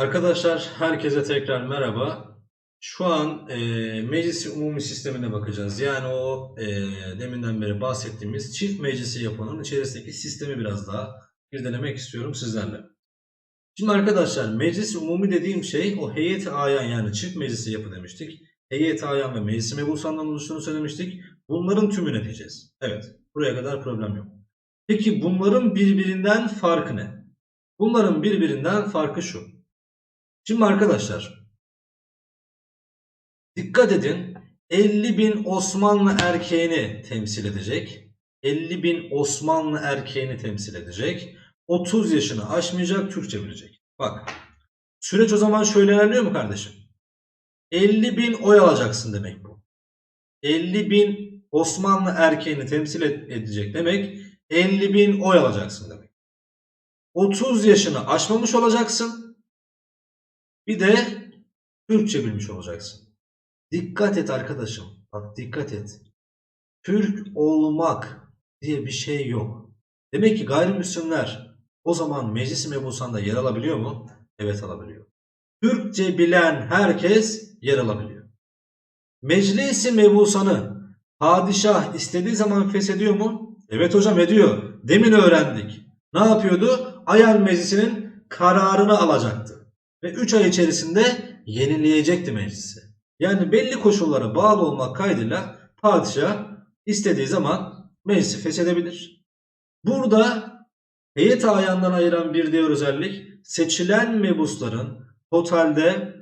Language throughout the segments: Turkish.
Arkadaşlar herkese tekrar merhaba. Şu an e, meclisi umumi sistemine bakacağız. Yani o e, deminden beri bahsettiğimiz çift meclisi yapının içerisindeki sistemi biraz daha irdelemek istiyorum sizlerle. Şimdi arkadaşlar meclis umumi dediğim şey o heyeti ayan yani çift meclisi yapı demiştik. Heyeti ayan ve meclisi mebusandan oluştuğunu söylemiştik. Bunların tümünü diyeceğiz. Evet buraya kadar problem yok. Peki bunların birbirinden farkı ne? Bunların birbirinden farkı şu. Şimdi arkadaşlar dikkat edin 50 bin Osmanlı erkeğini temsil edecek. 50 bin Osmanlı erkeğini temsil edecek. 30 yaşını aşmayacak Türkçe bilecek. Bak süreç o zaman şöyle ilerliyor mu kardeşim? 50 bin oy alacaksın demek bu. 50 bin Osmanlı erkeğini temsil ed- edecek demek 50 bin oy alacaksın demek. 30 yaşını aşmamış olacaksın. Bir de Türkçe bilmiş olacaksın. Dikkat et arkadaşım. Bak dikkat et. Türk olmak diye bir şey yok. Demek ki gayrimüslimler o zaman meclis-i mebusanda yer alabiliyor mu? Evet alabiliyor. Türkçe bilen herkes yer alabiliyor. Meclis-i mebusanı padişah istediği zaman feshediyor mu? Evet hocam ediyor. Demin öğrendik. Ne yapıyordu? Ayar meclisinin kararını alacaktı. Ve 3 ay içerisinde yenileyecekti meclisi. Yani belli koşullara bağlı olmak kaydıyla padişah istediği zaman meclisi feshedebilir. Burada heyet ayandan ayıran bir diğer özellik seçilen mebusların totalde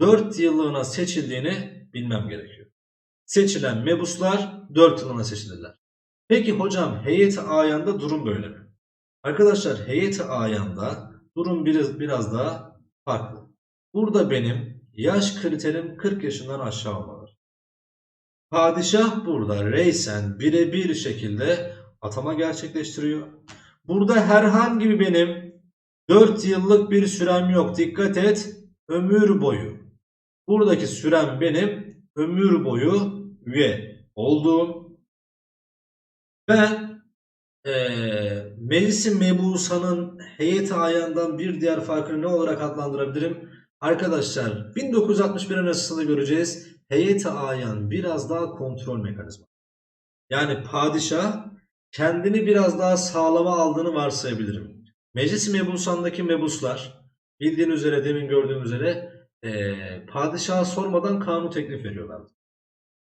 4 yıllığına seçildiğini bilmem gerekiyor. Seçilen mebuslar 4 yıllığına seçilirler. Peki hocam heyet ayanda durum böyle mi? Arkadaşlar heyet ayanda durum biraz, biraz daha farklı. Burada benim yaş kriterim 40 yaşından aşağı olmalı. Padişah burada reysen birebir şekilde atama gerçekleştiriyor. Burada herhangi bir benim 4 yıllık bir sürem yok. Dikkat et. Ömür boyu. Buradaki sürem benim ömür boyu üye olduğum. Ben eee meclis-i mebusanın heyeti ayandan bir diğer farkını ne olarak adlandırabilirim? Arkadaşlar 1961 Anayasası'nda göreceğiz. Heyeti ayan biraz daha kontrol mekanizma. Yani padişah kendini biraz daha sağlama aldığını varsayabilirim. Meclis-i mebusandaki mebuslar bildiğin üzere demin gördüğüm üzere eee padişaha sormadan kanun teklif veriyorlardı.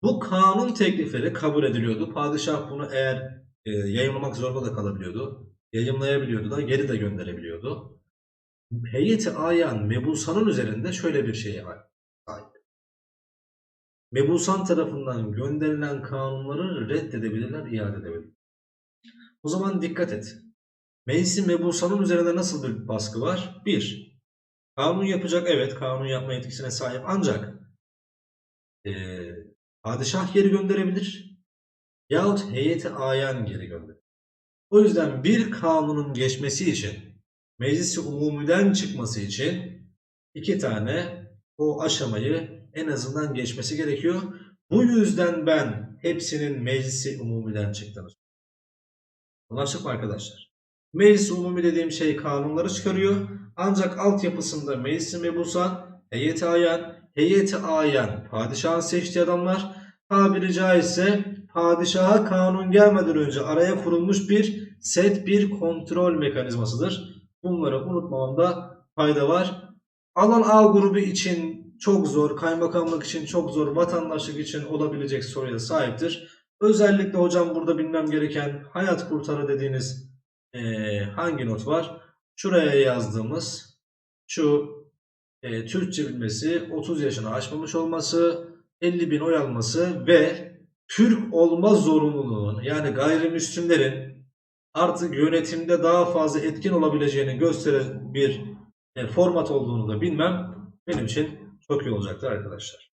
Bu kanun teklifleri kabul ediliyordu. Padişah bunu eğer e, yayınlamak zorunda da kalabiliyordu. Yayınlayabiliyordu da geri de gönderebiliyordu. Heyeti ayan mebusanın üzerinde şöyle bir şeye sahip. Mebusan tarafından gönderilen kanunları reddedebilirler, iade edebilirler. O zaman dikkat et. Meclis-i mebusanın üzerinde nasıl bir baskı var? Bir, kanun yapacak. Evet, kanun yapma yetkisine sahip. Ancak e, padişah geri gönderebilir yahut heyeti ayan geri gönderir. O yüzden bir kanunun geçmesi için meclisi umumiden çıkması için iki tane o aşamayı en azından geçmesi gerekiyor. Bu yüzden ben hepsinin meclisi umumiden çıktığını. Anlaştık mı arkadaşlar? Meclis umumi dediğim şey kanunları çıkarıyor. Ancak altyapısında meclisi mebusan, heyeti ayan, heyeti ayan padişahın seçtiği adamlar tabiri caizse padişaha kanun gelmeden önce araya kurulmuş bir set bir kontrol mekanizmasıdır. Bunları unutmamamda fayda var. Alan A grubu için çok zor, kaymakamlık için çok zor, vatandaşlık için olabilecek soruya sahiptir. Özellikle hocam burada bilmem gereken hayat kurtarı dediğiniz eee, hangi not var? Şuraya yazdığımız şu eee, Türkçe bilmesi, 30 yaşını aşmamış olması, 50 bin oy alması ve Türk olma zorunluluğunun yani gayrimüslimlerin artık yönetimde daha fazla etkin olabileceğini gösteren bir e, format olduğunu da bilmem benim için çok iyi olacaktır arkadaşlar.